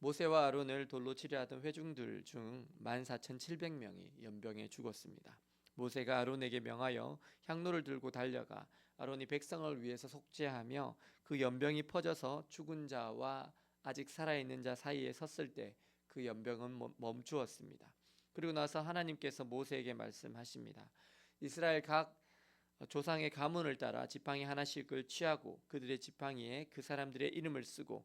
모세와 아론을 돌로 치려 하던 회중들 중 14,700명이 연병에 죽었습니다. 모세가 아론에게 명하여 향로를 들고 달려가 아론이 백성을 위해서 속죄하며 그 연병이 퍼져서 죽은 자와 아직 살아있는 자 사이에 섰을 때 그 연병은 멈- 멈추었습니다. 그리고 나서 하나님께서 모세에게 말씀하십니다. 이스라엘 각 조상의 가문을 따라 지팡이 하나씩을 취하고 그들의 지팡이에 그 사람들의 이름을 쓰고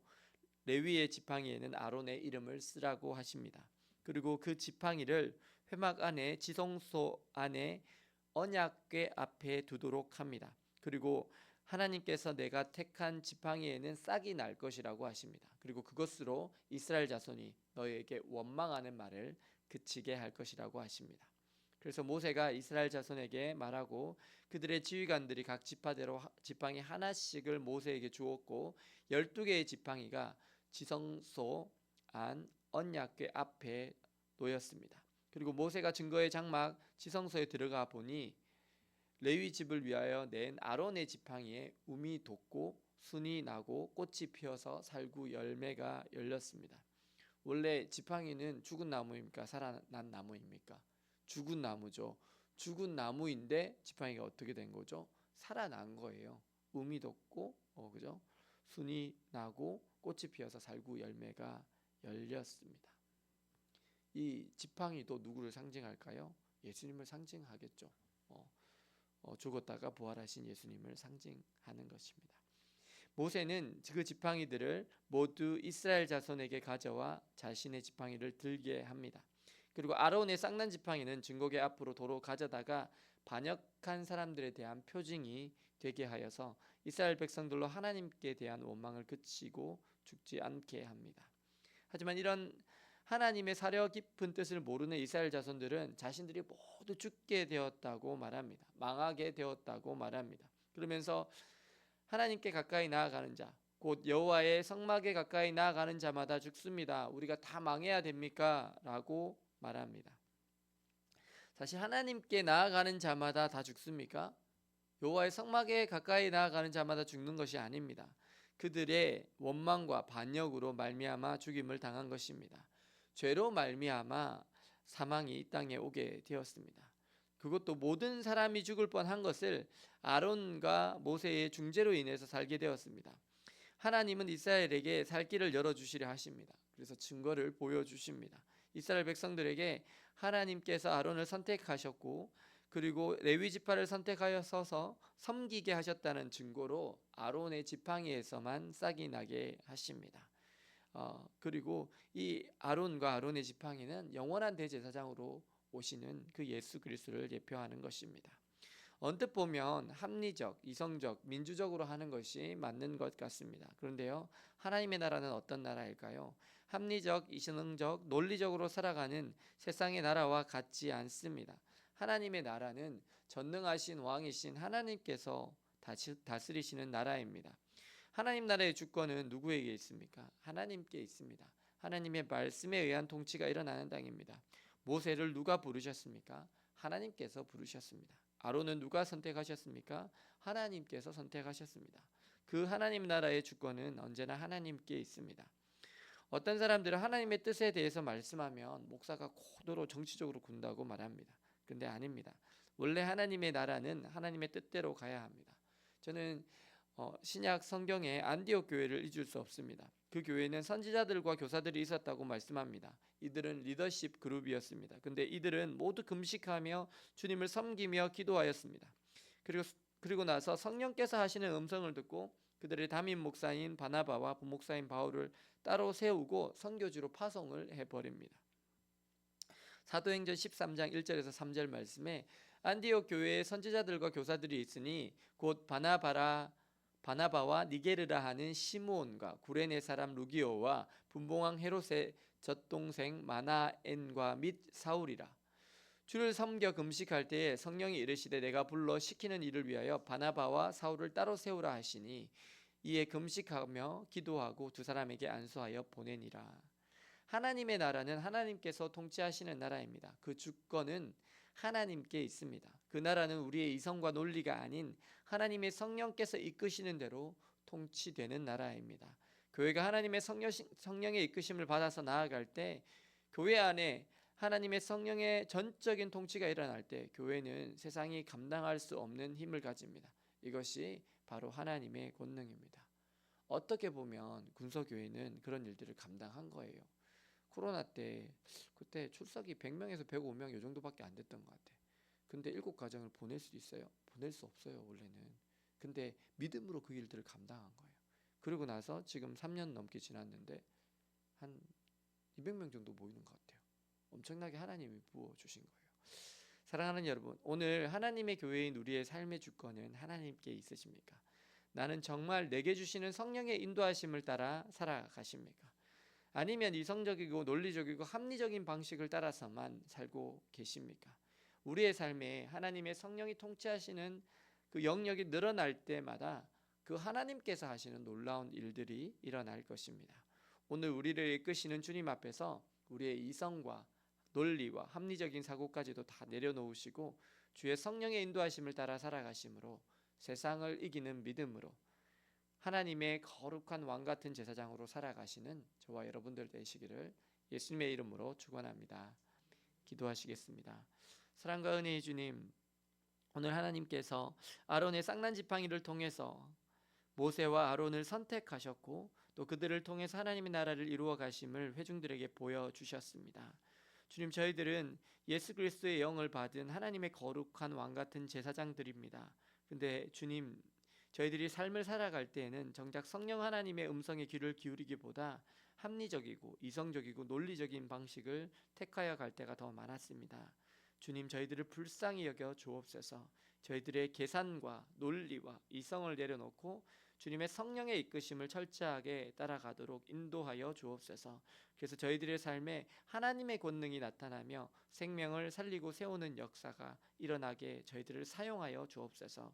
레위의 지팡이에는 아론의 이름을 쓰라고 하십니다. 그리고 그 지팡이를 회막 안에 지성소 안에 언약궤 앞에 두도록 합니다. 그리고 하나님께서 내가 택한 지팡이에는 싹이 날 것이라고 하십니다. 그리고 그것으로 이스라엘 자손이 너에게 원망하는 말을 그치게 할 것이라고 하십니다. 그래서 모세가 이스라엘 자손에게 말하고 그들의 지휘관들이 각 지파대로 하- 지팡이 하나씩을 모세에게 주었고 열두 개의 지팡이가 지성소 안 언약궤 앞에 놓였습니다. 그리고 모세가 증거의 장막 지성소에 들어가 보니 레위 집을 위하여 낸 아론의 지팡이에 um이 돋고 순이 나고 꽃이 피어서 살구 열매가 열렸습니다. 원래 지팡이는 죽은 나무입니까? 살아난 나무입니까? 죽은 나무죠. 죽은 나무인데 지팡이가 어떻게 된 거죠? 살아난 거예요. um이 돋고 어 그죠? 순이 나고 꽃이 피어서 살구 열매가 열렸습니다. 이 지팡이도 누구를 상징할까요? 예수님을 상징하겠죠. 어, 어, 죽었다가 부활하신 예수님을 상징하는 것입니다. 모세는 그 지팡이들을 모두 이스라엘 자손에게 가져와 자신의 지팡이를 들게 합니다. 그리고 아론의 쌍난 지팡이는 증거계 앞으로 도로 가져다가 반역한 사람들에 대한 표징이 되게 하여서 이스라엘 백성들로 하나님께 대한 원망을 그치고 죽지 않게 합니다. 하지만 이런 하나님의 사려 깊은 뜻을 모르는 이스라엘 자손들은 자신들이 모두 죽게 되었다고 말합니다. 망하게 되었다고 말합니다. 그러면서 하나님께 가까이 나아가는 자, 곧 여호와의 성막에 가까이 나아가는 자마다 죽습니다. 우리가 다 망해야 됩니까? 라고 말합니다. 사실 하나님께 나아가는 자마다 다 죽습니까? 여호와의 성막에 가까이 나아가는 자마다 죽는 것이 아닙니다. 그들의 원망과 반역으로 말미암아 죽임을 당한 것입니다. 죄로 말미암아 사망이 이 땅에 오게 되었습니다. 그것도 모든 사람이 죽을 뻔한 것을 아론과 모세의 중재로 인해서 살게 되었습니다. 하나님은 이스라엘에게 살 길을 열어 주시려 하십니다. 그래서 증거를 보여 주십니다. 이스라엘 백성들에게 하나님께서 아론을 선택하셨고 그리고 레위 지파를 선택하여서 섬기게 하셨다는 증거로 아론의 지팡이에서만 싹이 나게 하십니다. 어, 그리고 이 아론과 아론의 지팡이는 영원한 대제사장으로 오시는 그 예수 그리스도를 예표하는 것입니다. 언뜻 보면 합리적, 이성적, 민주적으로 하는 것이 맞는 것 같습니다. 그런데요, 하나님의 나라는 어떤 나라일까요? 합리적, 이성적, 논리적으로 살아가는 세상의 나라와 같지 않습니다. 하나님의 나라는 전능하신 왕이신 하나님께서 다스리시는 나라입니다. 하나님 나라의 주권은 누구에게 있습니까? 하나님께 있습니다. 하나님의 말씀에 의한 통치가 일어나는 땅입니다. 모세를 누가 부르셨습니까? 하나님께서 부르셨습니다. 아론은 누가 선택하셨습니까? 하나님께서 선택하셨습니다. 그 하나님 나라의 주권은 언제나 하나님께 있습니다. 어떤 사람들은 하나님의 뜻에 대해서 말씀하면 목사가 고도로 정치적으로 군다고 말합니다. 근데 아닙니다. 원래 하나님의 나라는 하나님의 뜻대로 가야 합니다. 저는 어, 신약 성경에 안디옥 교회를 잊을 수 없습니다. 그 교회는 선지자들과 교사들이 있었다고 말씀합니다. 이들은 리더십 그룹이었습니다. 근데 이들은 모두 금식하며 주님을 섬기며 기도하였습니다. 그리고 그리고 나서 성령께서 하시는 음성을 듣고 그들의 담임 목사인 바나바와 부목사인 바울을 따로 세우고 선교지로 파송을 해 버립니다. 사도행전 13장 1절에서 3절 말씀에 안디옥 교회에 선지자들과 교사들이 있으니 곧 바나바라 바나바와 니게르라 하는 시므온과 구레네 사람 루기오와 분봉왕 헤롯의 젖동생 마나엔과 및 사울이라. 주를 섬겨 금식할 때에 성령이 이르시되 내가 불러 시키는 일을 위하여 바나바와 사울을 따로 세우라 하시니 이에 금식하며 기도하고 두 사람에게 안수하여 보내니라 하나님의 나라는 하나님께서 통치하시는 나라입니다. 그 주권은 하나님께 있습니다. 그 나라는 우리의 이성과 논리가 아닌 하나님의 성령께서 이끄시는 대로 통치되는 나라입니다. 교회가 하나님의 성령, 성령의 이끄심을 받아서 나아갈 때 교회 안에 하나님의 성령의 전적인 통치가 일어날 때 교회는 세상이 감당할 수 없는 힘을 가집니다. 이것이 바로 하나님의 권능입니다. 어떻게 보면 군서교회는 그런 일들을 감당한 거예요. 코로나 때 그때 출석이 100명에서 105명 이 정도밖에 안 됐던 것 같아. 근데 일곱 가정을 보낼 수 있어요? 보낼 수 없어요, 원래는. 근데 믿음으로 그 일들을 감당한 거예요. 그러고 나서 지금 3년 넘게 지났는데 한 200명 정도 모이는 것 같아요. 엄청나게 하나님이 부어 주신 거예요. 사랑하는 여러분, 오늘 하나님의 교회인 우리의 삶의 주권은 하나님께 있으십니까? 나는 정말 내게 주시는 성령의 인도하심을 따라 살아가십니까? 아니면 이성적이고 논리적이고 합리적인 방식을 따라서만 살고 계십니까? 우리의 삶에 하나님의 성령이 통치하시는 그 영역이 늘어날 때마다 그 하나님께서 하시는 놀라운 일들이 일어날 것입니다. 오늘 우리를 이끄시는 주님 앞에서 우리의 이성과 논리와 합리적인 사고까지도 다 내려놓으시고 주의 성령의 인도하심을 따라 살아가심으로 세상을 이기는 믿음으로 하나님의 거룩한 왕 같은 제사장으로 살아가시는 저와 여러분들 되시기를 예수님의 이름으로 축원합니다. 기도하시겠습니다. 사랑과 은혜의 주님, 오늘 하나님께서 아론의 쌍난 지팡이를 통해서 모세와 아론을 선택하셨고 또 그들을 통해서 하나님의 나라를 이루어 가심을 회중들에게 보여 주셨습니다. 주님 저희들은 예수 그리스도의 영을 받은 하나님의 거룩한 왕 같은 제사장들입니다. 근데 주님 저희들이 삶을 살아갈 때에는 정작 성령 하나님의 음성에 귀를 기울이기보다 합리적이고 이성적이고 논리적인 방식을 택하여 갈 때가 더 많았습니다. 주님 저희들을 불쌍히 여겨 주옵소서. 저희들의 계산과 논리와 이성을 내려놓고 주님의 성령의 이끄심을 철저하게 따라가도록 인도하여 주옵소서. 그래서 저희들의 삶에 하나님의 권능이 나타나며 생명을 살리고 세우는 역사가 일어나게 저희들을 사용하여 주옵소서.